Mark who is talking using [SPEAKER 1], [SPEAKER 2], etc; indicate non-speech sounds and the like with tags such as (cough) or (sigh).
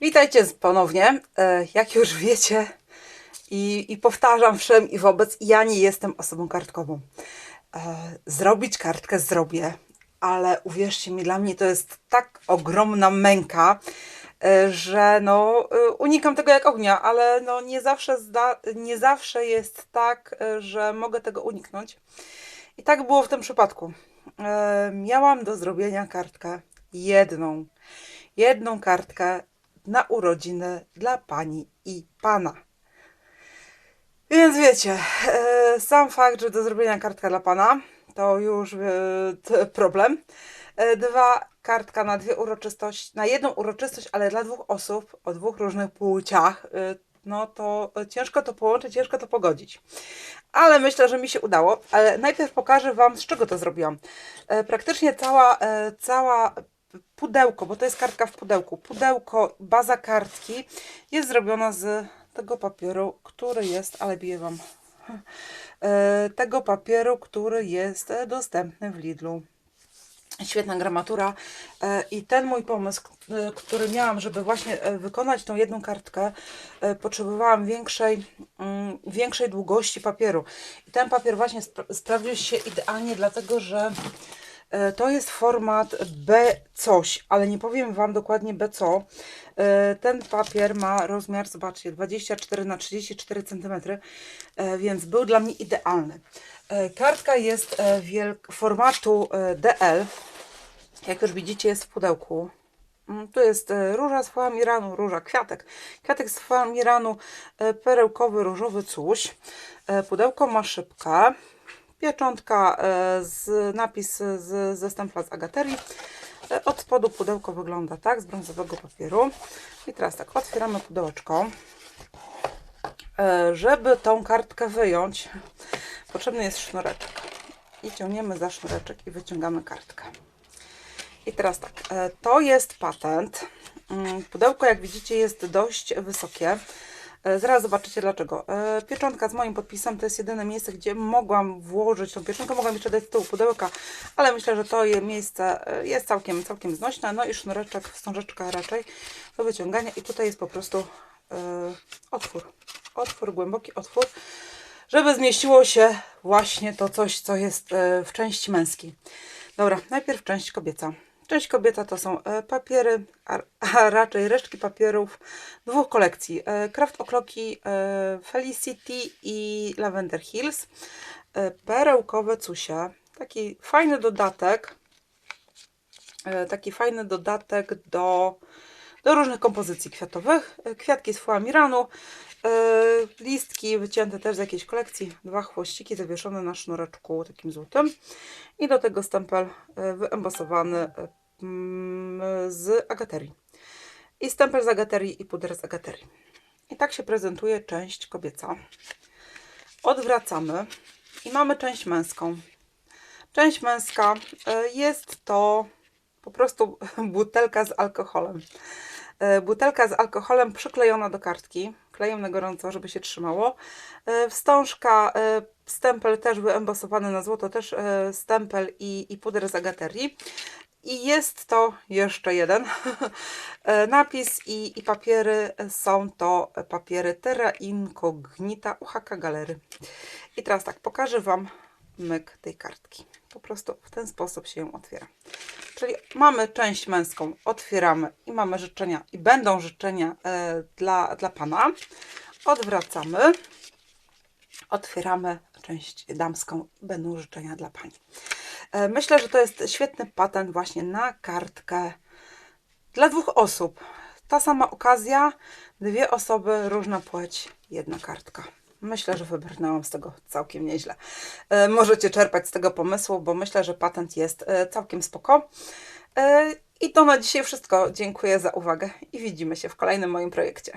[SPEAKER 1] Witajcie ponownie. E, Jak już wiecie i, i powtarzam wszem i wobec, ja nie jestem osobą kartkową. E, Zrobić kartkę zrobię, ale uwierzcie mi, dla mnie to jest tak ogromna męka, e, że no, unikam tego jak ognia, ale no, nie, zawsze zda, nie zawsze jest tak, że mogę tego uniknąć. I tak było w tym przypadku. Miałam do zrobienia kartkę jedną. Jedną kartkę na urodziny dla pani i pana. Więc wiecie, e, sam fakt, że do zrobienia kartka dla pana to już e, problem. E, Dwa, kartka na dwie uroczystości, na jedną uroczystość, ale dla dwóch osób o dwóch różnych płciach. No to ciężko to połączyć, ciężko to pogodzić. Ale myślę, że mi się udało. Ale najpierw pokażę Wam, z czego to zrobiłam. Praktycznie cała, cała pudełko, bo to jest kartka w pudełku. Pudełko, baza kartki jest zrobiona z tego papieru, który jest, ale biję Wam, (laughs) e, tego papieru, który jest dostępny w Lidlu. Świetna gramatura e, i ten mój pomysł, e, który miałam, żeby właśnie wykonać tą jedną kartkę, potrzebowałam większej, mm, większej długości papieru. I ten papier właśnie spra- sprawdził się idealnie, dlatego że to jest format B coś, ale nie powiem Wam dokładnie B co. E, Ten papier ma rozmiar, zobaczcie, 24 na 34 cm, więc był dla mnie idealny. E, Kartka jest e, formatu e, DL. Jak już widzicie, jest w pudełku. Mm, Tu jest e, róża z flamiranu, róża, kwiatek. Kwiatek z flamiranu, e, perełkowy, różowy coś. E, Pudełko ma szybkę. Pieczątka e, z napis z, ze stempla z agaterii. E, Od spodu pudełko wygląda tak, z brązowego papieru. I teraz tak, otwieramy pudełeczko. E, Żeby tą kartkę wyjąć, potrzebny jest sznureczek. I ciągniemy za sznureczek i wyciągamy kartkę. I teraz tak, to jest patent. Mm, Pudełko, jak widzicie, jest dość wysokie. E, Zaraz zobaczycie dlaczego. E, Pieczątka z moim podpisem to jest jedyne miejsce, gdzie mogłam włożyć tą pieczątkę. Mogłam jeszcze dać z tyłu pudełka, ale myślę, że to miejsce e, jest całkiem, całkiem znośne. No i sznureczek, wstążeczka raczej do wyciągania. I tutaj jest po prostu otwór. Otwór, głęboki otwór, żeby zmieściło się właśnie to coś, co jest w części męskiej. Dobra, najpierw część kobieca. Część kobieta to są e, papiery, a, raczej resztki papierów dwóch kolekcji. E, Craft Okloki e, Felicity i Lavender Hills. Perełkowe cusie. Taki fajny dodatek. Taki fajny dodatek do, do różnych kompozycji kwiatowych. Kwiatki z flamiranu. Listki wycięte też z jakiejś kolekcji. Dwa chwościki zawieszone na sznureczku takim złotym. I do tego stempel wyembosowany z agaterii. I stempel z agaterii i puder z agaterii. I tak się prezentuje część kobieca. Odwracamy i mamy część męską. Część męska e, jest to po prostu (laughs) butelka z alkoholem. E, Butelka z alkoholem przyklejona do kartki, klejem na gorąco, żeby się trzymało. E, Wstążka, stempel też wyembosowany na złoto, też stempel i, i puder z agaterii. I jest to jeszcze jeden (laughs) e, napis i, i papiery są to papiery Terra Incognita UHK Galery. I teraz tak, pokażę Wam myk tej kartki. Po prostu w ten sposób się ją otwiera. Czyli mamy część męską, otwieramy i mamy życzenia, i będą życzenia e, dla, dla Pana. Odwracamy, otwieramy część damską, będą życzenia dla Pani. E, myślę, że to jest świetny patent właśnie na kartkę dla dwóch osób. Ta sama okazja, dwie osoby, różna płeć, jedna kartka. Myślę, że wybrnęłam z tego całkiem nieźle. E, Możecie czerpać z tego pomysłu, bo myślę, że patent jest e, całkiem spoko. I to na dzisiaj wszystko. Dziękuję za uwagę i widzimy się w kolejnym moim projekcie.